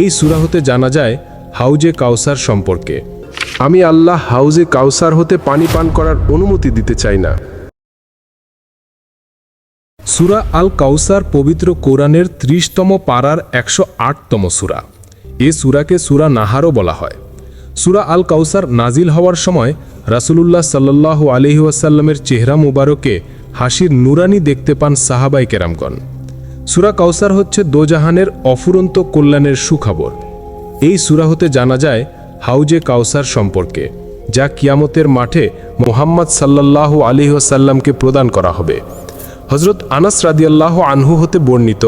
এই সুরা হতে জানা যায় হাউজে কাউসার সম্পর্কে। আমি আল্লাহ হাউজে কাউসার হতে পানি পান করার অনুমতি দিতে চাই না। সুরা আল কাউসার পবিত্র কোরআনের ত্রিশতম পাড়ার একশো আটতম সুরা। এ সুরাকে সুরা নাহারও বলা হয়। সুরা আল কাউসার নাজিল হওয়ার সময় রাসূলুল্লাহ সাল্লাহ আলহি ওয়াসাল্লামের চেহারা মুবারকে হাসির নুরানি দেখতে পান সাহাবাই কেরামগণ। সুরা কাউসার হচ্ছে দোজাহানের অফুরন্ত কল্যাণের সুখবর। এই সুরা হতে জানা যায় হাউজে কাউসার সম্পর্কে, যা কিয়ামতের মাঠে মোহাম্মদ সাল্লাহ আলী ওসাল্লামকে প্রদান করা হবে। হজরত আনাস রাদিয়াল্লাহ আনহু হতে বর্ণিত,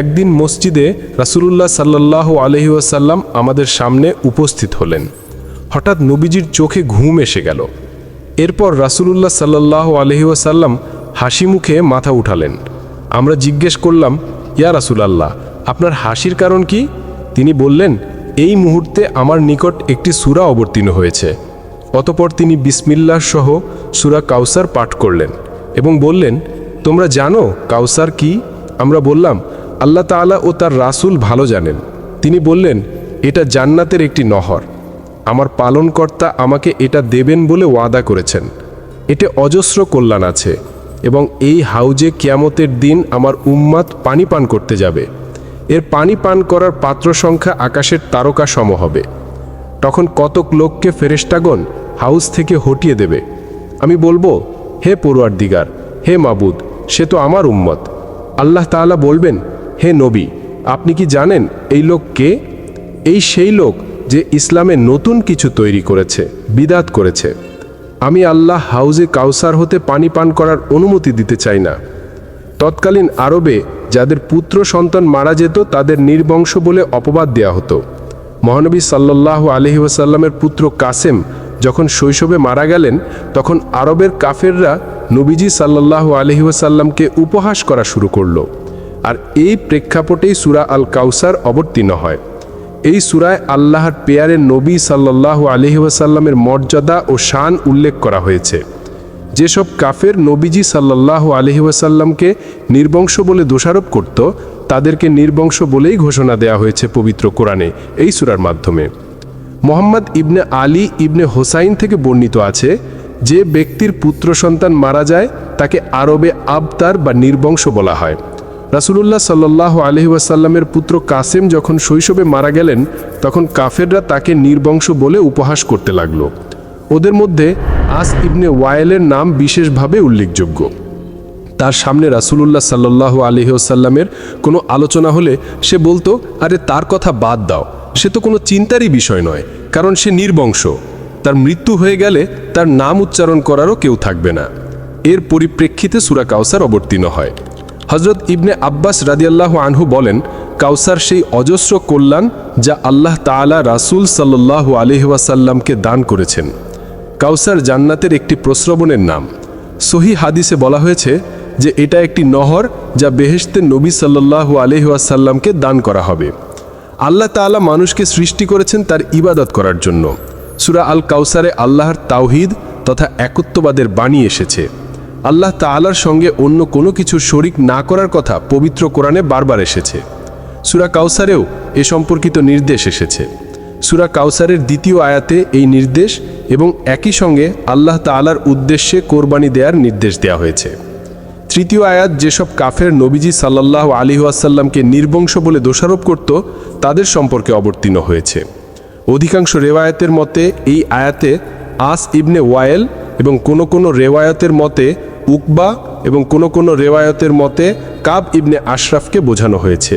একদিন মসজিদে রাসূলুল্লাহ সাল্লাহ আলহি ওয়াসাল্লাম আমাদের সামনে উপস্থিত হলেন। হঠাৎ নবীজির চোখে ঘুম এসে গেল। এরপর রাসূলুল্লাহ সাল্লাহ আলহি ওয়াসাল্লাম হাসি মুখে মাথা উঠালেন। আমরা জিজ্ঞেস করলাম, ইয়া রাসূলাল্লাহ, আপনার হাসির কারণ কি? তিনি বললেন, এই মুহূর্তে আমার নিকট একটি সুরা অবতীর্ণ হয়েছে। অতপর তিনি বিসমিল্লাহ সহ সূরা কাউসার পাঠ করলেন এবং বললেন, তোমরা জানো কাউসার কি? আমরা বললাম, আল্লাহ তাআলা ও তার রাসূল ভালো জানেন। তিনি বললেন, এটা জান্নাতের একটি নহর। আমার পালনকর্তা আমাকে এটা দেবেন বলে ওয়াদা করেছেন। এতে অজস্র কল্যাণ আছে। এবং এই হাউজে কিয়ামতের দিন আমার উম্মাদ পানি পান করতে যাবে। এর পানি পান করার পাত্র সংখ্যা আকাশের তারকা সম হবে। তখন কতক লোককে ফেরেস্টাগন হাউস থেকে হটিয়ে দেবে। আমি বলব, হে পড়ুয়ার দিগার হে মাবুদ, সে তো আমার উম্মত। আল্লাহ তাআলা বলবেন, হে নবী, আপনি কি জানেন এই লোক কে? এই সেই লোক যে ইসলামে নতুন কিছু তৈরি করেছে, বিদাত করেছে। আমি আল্লাহ হাউজে কাউসার হতে পানি পান করার অনুমতি দিতে চাই না। তৎকালীন আরবে যাদের পুত্র সন্তান মারা যেত, তাদের নির্বংশ বলে অপবাদ দেয়া হতো। মহানবী সাল্লাহ আলহি ওয়াসাল্লামের পুত্র কাসেম যখন শৈশবে মারা গেলেন, তখন আরবের কাফেররা নবীজি সাল্লাহ আলহি ওয়াসাল্লামকে উপহাস করা শুরু করল। আর এই প্রেক্ষাপটেই সুরা আল কাউসার অবতীর্ণ হয়। এই সুরায় আল্লাহর পেয়ারের নবী সাল্লাহ আলহি ওয়াসাল্লামের মর্যাদা ও শান উল্লেখ করা হয়েছে। যেসব কাফের নবীজি সাল্লাহ আলহি ওয়াসাল্লামকে নির্বংশ বলে দোষারোপ করত, তাদেরকে নির্বংশ বলেই ঘোষণা দেয়া হয়েছে পবিত্র কোরআনে এই সুরার মাধ্যমে। মোহাম্মদ ইবনে আলী ইবনে হোসাইন থেকে বর্ণিত আছে যে ব্যক্তির পুত্র সন্তান মারা যায়, তাকে আরবে আবতার বা নির্বংশ বলা হয়। রাসুলুল্লাহ সাল্লাহ আলহি ওয়াসাল্লামের পুত্র কাসেম যখন শৈশবে মারা গেলেন, তখন কাফেররা তাকে নির্বংশ বলে উপহাস করতে লাগল। ওদের মধ্যে আস ইবনে ওয়ায়েলের নাম বিশেষভাবে উল্লেখযোগ্য। তার সামনে রাসুলুল্লাহ সাল্লাহ আলহিহসাল্লামের কোনো আলোচনা হলে সে বলতো, আরে, তার কথা বাদ দাও। সে তো কোনো চিন্তারই বিষয় নয়, কারণ সে নির্বংশ। তার মৃত্যু হয়ে গেলে তার নাম উচ্চারণ করারও কেউ থাকবে না। এর পরিপ্রেক্ষিতে সুরা কাউসার অবতীর্ণ হয়। হজরত ইবনে আব্বাস রাদিয়াল্লাহ আনহু বলেন, কাউসার সেই অজস্র কল্যাণ যা আল্লাহ তাআলা রাসূল সাল্লাহ আলহিহাসাল্লামকে দান করেছেন। কাউসার জান্নাতের একটি প্রস্রবণের নাম। সহি হাদিসে বলা হয়েছে যে এটা একটি নহর যা বেহেশতের নবী সাল্লাহু আলহিহাসাল্লামকে দান করা হবে। আল্লাহ তাআলা মানুষকে সৃষ্টি করেছেন তার ইবাদত করার জন্য। সুরা আল কাউসারে আল্লাহর তাওহিদ তথা একত্ববাদের বাণী এসেছে। আল্লাহ তাআলার সঙ্গে অন্য কোনো কিছু শরিক না করার কথা পবিত্র কোরআনে বারবার এসেছে। সুরা কাউসারেও এ সম্পর্কিত নির্দেশ এসেছে। সুরা কাউসারের দ্বিতীয় আয়াতে এই নির্দেশ এবং একই সঙ্গে আল্লাহ তাআলার উদ্দেশ্যে কোরবানি দেওয়ার নির্দেশ দেওয়া হয়েছে। তৃতীয় আয়াত যেসব কাফের নবীজি সাল্লাহ আলী আসাল্লামকে নির্বংশ বলে দোষারোপ করত, তাদের সম্পর্কে অবতীর্ণ হয়েছে। অধিকাংশ রেওয়ায়তের মতে এই আয়াতে আস ইবনে ওয়ায়েল এবং কোনো কোনো রেওয়ায়তের মতে উকবা এবং কোনো কোনো রেওয়ায়তের মতে কাব ইবনে আশরাফকে বোঝানো হয়েছে।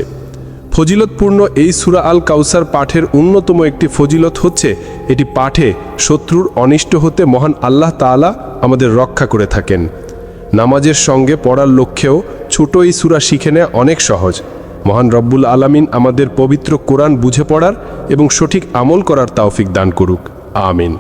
ফজিলতপূর্ণ এই সুরা আল কাউসার পাঠের অন্যতম একটি ফজিলত হচ্ছে, এটি পাঠে শত্রুর অনিষ্ট হতে মহান আল্লাহ তাআলা আমাদের রক্ষা করে থাকেন। নামাজের সঙ্গে পড়ার লক্ষ্যেও ছোট এই সুরা শিখে নেওয়া অনেক সহজ। মহান রব্বুল আলামিন আমাদের পবিত্র কোরআন বুঝে পড়ার এবং সঠিক আমল করার তাওফিক দান করুক। আমিন।